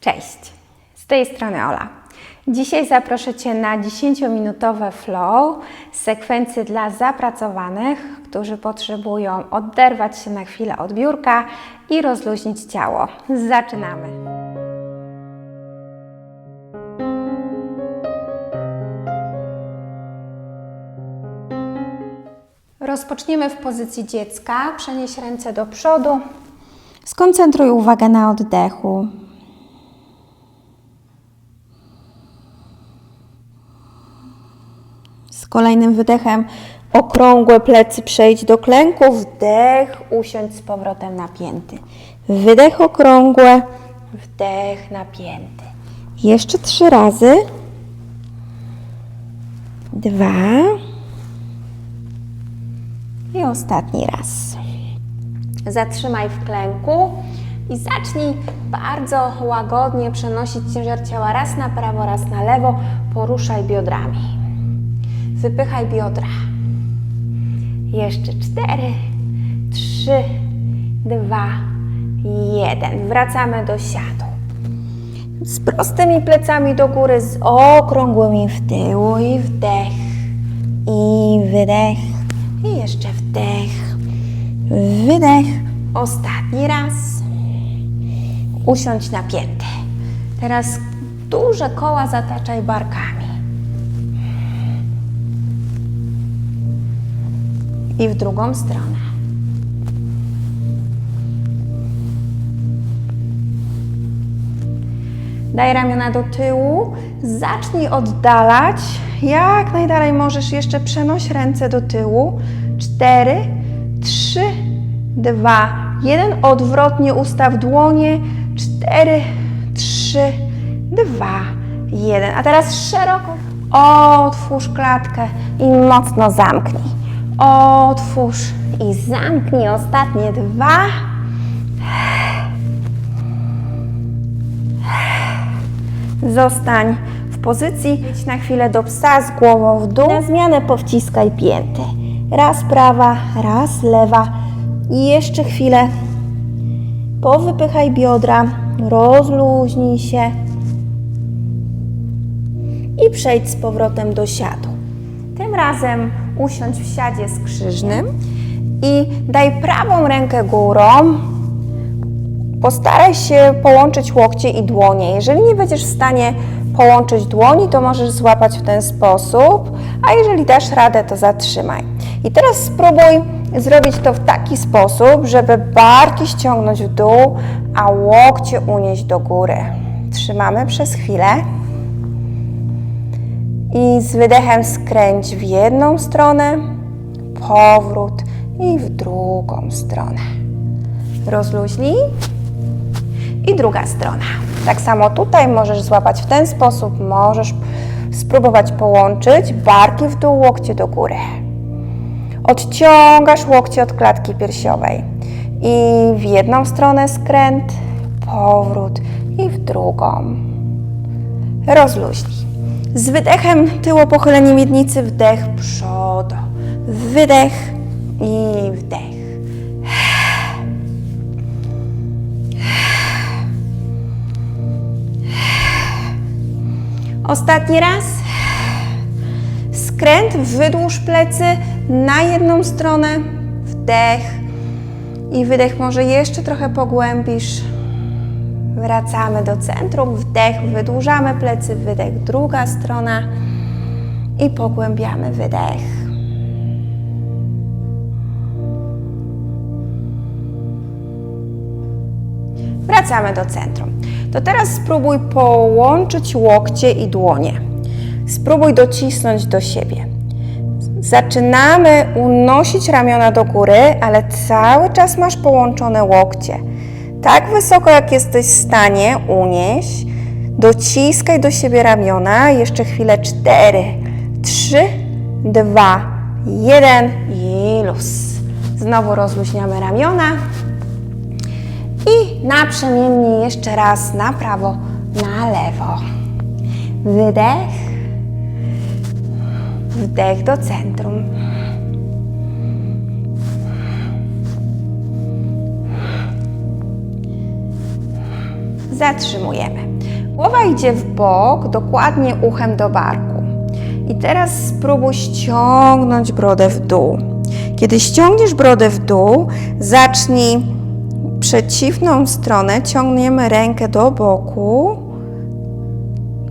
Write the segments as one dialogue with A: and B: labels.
A: Cześć, z tej strony Ola. Dzisiaj zaproszę Cię na 10-minutowe flow, sekwencje dla zapracowanych, którzy potrzebują oderwać się na chwilę od biurka i rozluźnić ciało. Zaczynamy! Rozpoczniemy w pozycji dziecka. Przenieś ręce do przodu. Skoncentruj uwagę na oddechu. Kolejnym wydechem okrągłe plecy przejdź do klęku. Wdech, usiądź z powrotem napięty. Wydech okrągłe, wdech napięty. Jeszcze trzy razy. Dwa. I ostatni raz. Zatrzymaj w klęku i zacznij bardzo łagodnie przenosić ciężar ciała raz na prawo, raz na lewo. Poruszaj biodrami. Wypychaj biodra. Jeszcze cztery, trzy, dwa, jeden. Wracamy do siadu. Z prostymi plecami do góry, z okrągłymi w tył i wdech. I wydech. I jeszcze wdech. Wydech. Ostatni raz. Usiądź napięty. Teraz duże koła zataczaj barkami. I w drugą stronę. Daj ramiona do tyłu, zacznij oddalać. Jak najdalej możesz, jeszcze przenoś ręce do tyłu. Cztery, trzy, dwa, jeden. Odwrotnie ustaw dłonie. Cztery, trzy, dwa, jeden. A teraz szeroko otwórz klatkę i mocno zamknij. Otwórz i zamknij. Ostatnie dwa. Zostań w pozycji, idź na chwilę do psa z głową w dół. Na zmianę powciskaj pięty. Raz prawa, raz lewa i jeszcze chwilę. Powypychaj biodra, rozluźnij się i przejdź z powrotem do siadu. Tym razem usiądź w siadzie skrzyżnym i daj prawą rękę górą, Postaraj się połączyć łokcie i dłonie. Jeżeli nie będziesz w stanie połączyć dłoni, to możesz złapać w ten sposób, a jeżeli dasz radę, to zatrzymaj. I teraz spróbuj zrobić to w taki sposób, żeby barki ściągnąć w dół, a łokcie unieść do góry. Trzymamy przez chwilę. I z wydechem skręć w jedną stronę, powrót i w drugą stronę. Rozluźnij i druga strona. Tak samo tutaj możesz złapać w ten sposób, możesz spróbować połączyć barki w dół, łokcie do góry. Odciągasz łokcie od klatki piersiowej i w jedną stronę skręt, powrót i w drugą. Rozluźnij. Z wydechem tyło pochylenie miednicy, wdech przodu, wydech i wdech. Ostatni raz. Skręt, wydłuż plecy na jedną stronę. Wdech i wydech. Może jeszcze trochę pogłębisz. Wracamy do centrum. Wdech, wydłużamy plecy. Wydech, druga strona. I pogłębiamy wydech. Wracamy do centrum. To teraz spróbuj połączyć łokcie i dłonie. Spróbuj docisnąć do siebie. Zaczynamy unosić ramiona do góry, ale cały czas masz połączone łokcie. Tak wysoko, jak jesteś w stanie, unieś. Dociskaj do siebie ramiona. Jeszcze chwilę. Cztery, trzy, dwa, jeden i luz. Znowu rozluźniamy ramiona. I naprzemiennie jeszcze raz na prawo, na lewo. Wydech. Wdech do centrum. Zatrzymujemy. Głowa idzie w bok, dokładnie uchem do barku. I teraz spróbuj ściągnąć brodę w dół. Kiedy ściągniesz brodę w dół, zacznij przeciwną stronę, ciągniemy rękę do boku.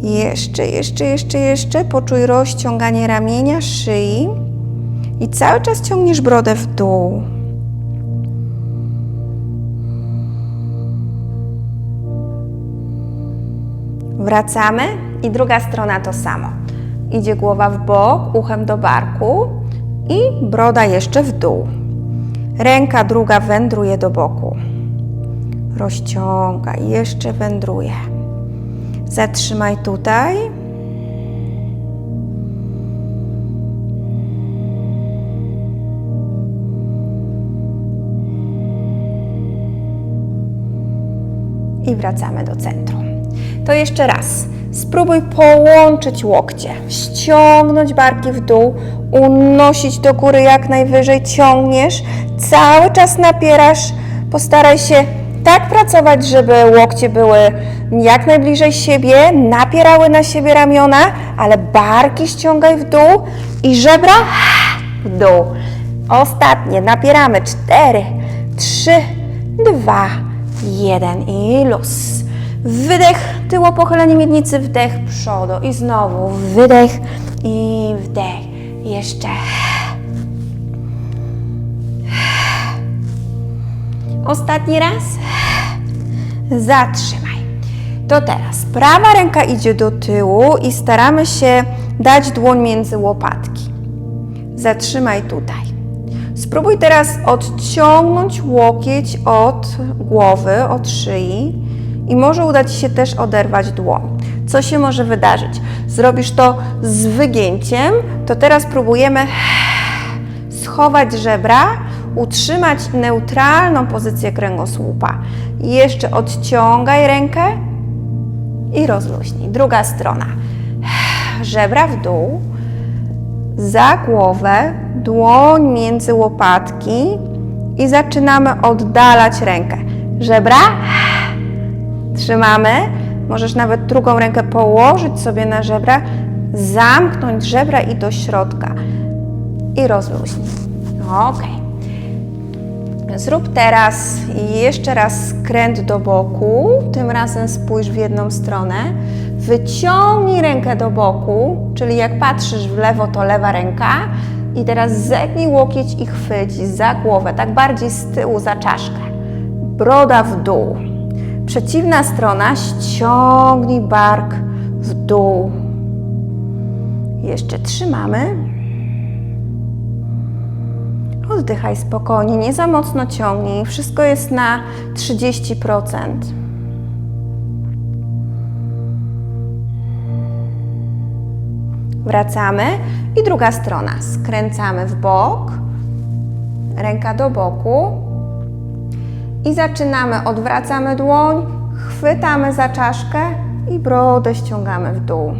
A: Jeszcze, jeszcze, jeszcze, jeszcze. Poczuj rozciąganie ramienia, szyi. I cały czas ciągniesz brodę w dół. Wracamy i druga strona to samo. Idzie głowa w bok, uchem do barku i broda jeszcze w dół. Ręka druga wędruje do boku. Rozciąga jeszcze wędruje. Zatrzymaj tutaj. I wracamy do centrum. To jeszcze raz. Spróbuj połączyć łokcie, ściągnąć barki w dół, unosić do góry jak najwyżej, ciągniesz, cały czas napierasz. Postaraj się tak pracować, żeby łokcie były jak najbliżej siebie, napierały na siebie ramiona, ale barki ściągaj w dół i żebra w dół. Ostatnie, napieramy. Cztery, trzy, dwa, jeden i luz. Wydech, tyło pochylenie miednicy, wdech, przodu i znowu wydech i wdech. Jeszcze. Ostatni raz. Zatrzymaj. To teraz prawa ręka idzie do tyłu i staramy się dać dłoń między łopatki. Zatrzymaj tutaj. Spróbuj teraz odciągnąć łokieć od głowy, od szyi i może uda Ci się też oderwać dłoń. Co się może wydarzyć? Zrobisz to z wygięciem, to teraz próbujemy schować żebra, utrzymać neutralną pozycję kręgosłupa. Jeszcze odciągaj rękę i rozluźnij. Druga strona. Żebra w dół, za głowę, dłoń między łopatki i zaczynamy oddalać rękę. Żebra, trzymamy. Możesz nawet drugą rękę położyć sobie na żebra, zamknąć żebra i do środka. I rozluźnij. Ok. Zrób teraz jeszcze raz skręt do boku. Tym razem spójrz w jedną stronę. Wyciągnij rękę do boku, czyli jak patrzysz w lewo, to lewa ręka. I teraz zegnij łokieć i chwyć za głowę, tak bardziej z tyłu za czaszkę. Broda w dół. Przeciwna strona, ściągnij bark w dół. Jeszcze trzymamy. Oddychaj spokojnie, nie za mocno ciągnij. Wszystko jest na 30%. Wracamy i druga strona. Skręcamy w bok, ręka do boku i zaczynamy. Odwracamy dłoń, chwytamy za czaszkę i brodę ściągamy w dół.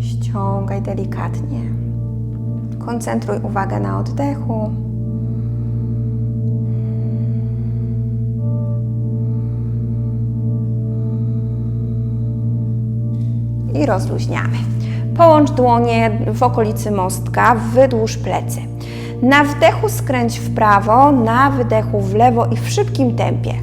A: Ściągaj delikatnie. Koncentruj uwagę na oddechu. I rozluźniamy. Połącz dłonie w okolicy mostka, wydłuż plecy. Na wdechu skręć w prawo, na wydechu w lewo i w szybkim tempie.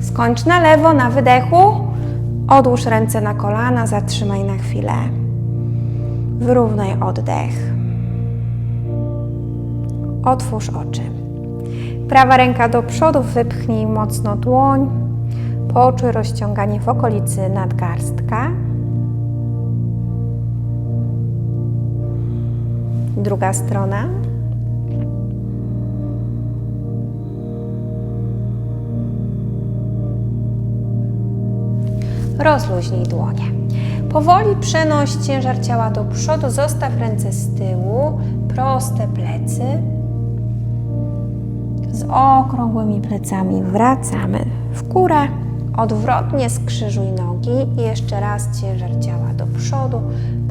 A: Skończ na lewo, na wydechu. Odłóż ręce na kolana, zatrzymaj na chwilę. Wyrównaj oddech. Otwórz oczy. Prawa ręka do przodu, wypchnij mocno dłoń. Poczuj rozciąganie w okolicy nadgarstka. Druga strona. Rozluźnij dłonie. Powoli przenoś ciężar ciała do przodu, zostaw ręce z tyłu, proste plecy. Z okrągłymi plecami wracamy w górę. Odwrotnie skrzyżuj nogi i jeszcze raz ciężar ciała do przodu.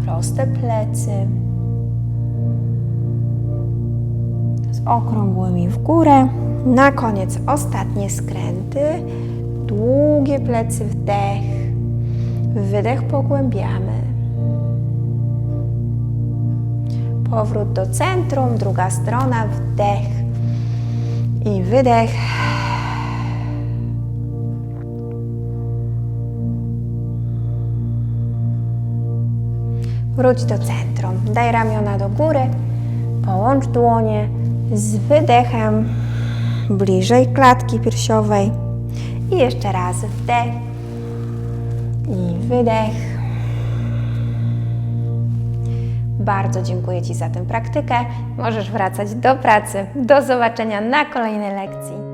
A: Proste plecy. Z okrągłymi w górę. Na koniec ostatnie skręty. Długie plecy wdech. Wydech pogłębiamy. Powrót do centrum, druga strona, wdech i wydech. Wróć do centrum. Daj ramiona do góry. Połącz dłonie z wydechem bliżej klatki piersiowej. I jeszcze raz wdech i wydech. Bardzo dziękuję Ci za tę praktykę. Możesz wracać do pracy. Do zobaczenia na kolejnej lekcji.